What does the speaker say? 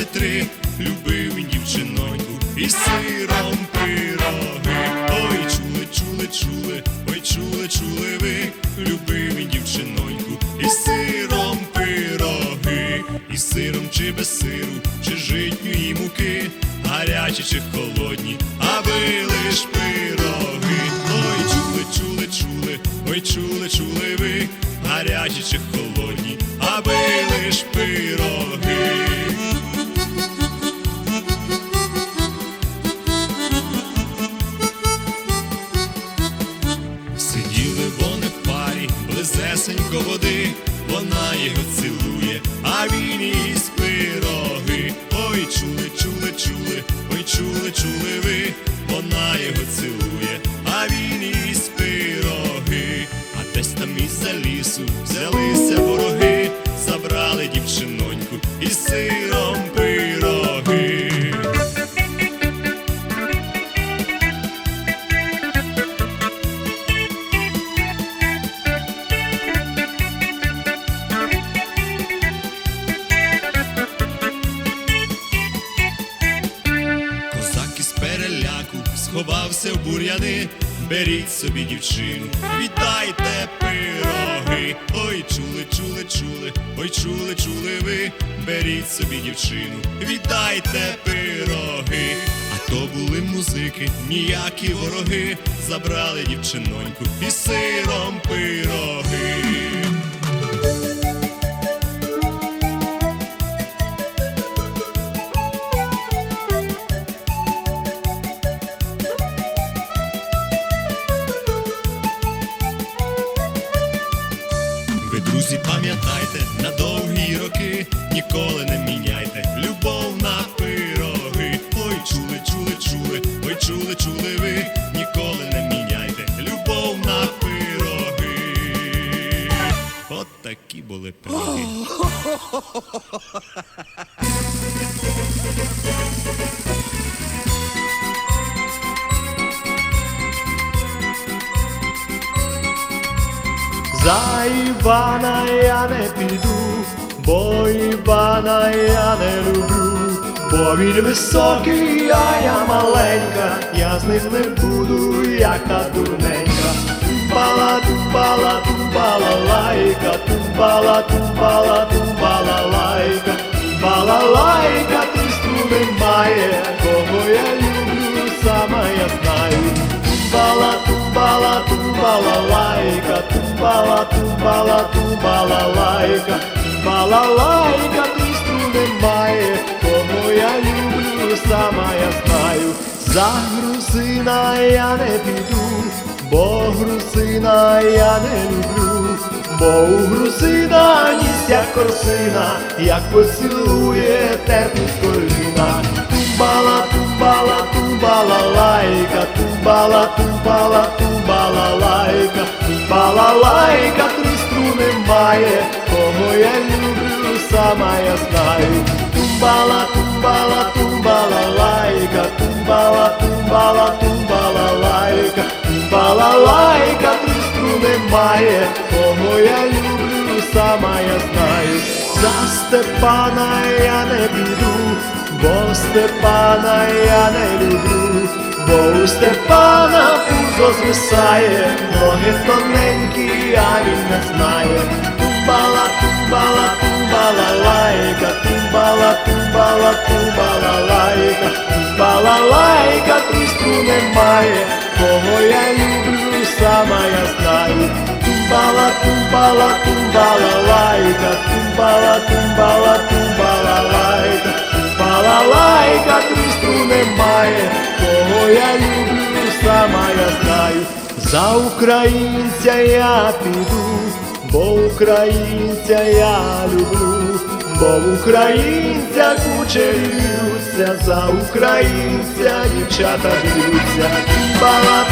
23, любив він дівчиноньку і сиром пироги. Ой, чули, чули, чули, ой, чули, чули ви, любив він дівчиноньку і сиром пироги, і сиром чи без сиру, чи житньої муки, гарячі чи холодні, аби лиш парі, води, вона його цілує, а він їй з пироги. Ой, чули, чули, чули, ой, чули, чули ви, вона його цілує, а він їй з пироги. А десь там із-за лісу взялися вороги, забрали дівчиноньку і сиром переляку сховався в бур'яни. Беріть собі дівчину, вітайте пироги. Ой, чули, чули, чули, ой, чули, чули ви. Беріть собі дівчину, вітайте пироги. А то були музики, ніякі вороги. Забрали дівчиноньку і сиром ніколи не міняйте любов на пироги. Ой, чули, чули, чули, ой, чули, чули ви, ніколи не міняйте любов на пироги. От такі були пироги. За Івана я не піду, бо Івана я не люблю, бо він високий, а я маленька, я з ним не буду, яка дурненька. Тумбала, тумбала, тумбала лайка, тумбала, тумбала, тумбала лайка, тумбала лайка, ти немає, кого я люблю, сама я знаю. Тумбала, тумбала, тумбала лайка, тумбала, тумбала, тумбала лайка, тумбала лайка, тисту немає, кого я люблю, сама я знаю. За грусина я не піду, бо грусина я не люблю, бо у грусина ніс як корсина, як поцілує терпу з коліна. Тумбала, тумбала, тумбала лайка, тумбала, тумбала, тумбала лайка, тумбала лайка, три струни має, кого сама я знаю. Тумбала, тумбала, тумбала лайка, тумбала, тумбала, тумбала лайка, тумбала лайка, три струни має, кого я люблю, сама я знаю. За Степана я не піду, бо Степана я не люблю, бо у Степана пузо звисає, ноги тоненькі, а він не знає. Тумбала, тумбала, тумбала, тумбала лайка, тумбала лайка, тріску немає, кого я люблю, сама я знаю. Тумбала, тумбала, тумбала лайка, тумбала, тумбала, тумбала лайка, тумбала лайка, тріску немає, кого я люблю, сама я знаю. За українця я піду, бо українця я люблю, бо українця кучері за українця дівчата б'ються. Тумбала,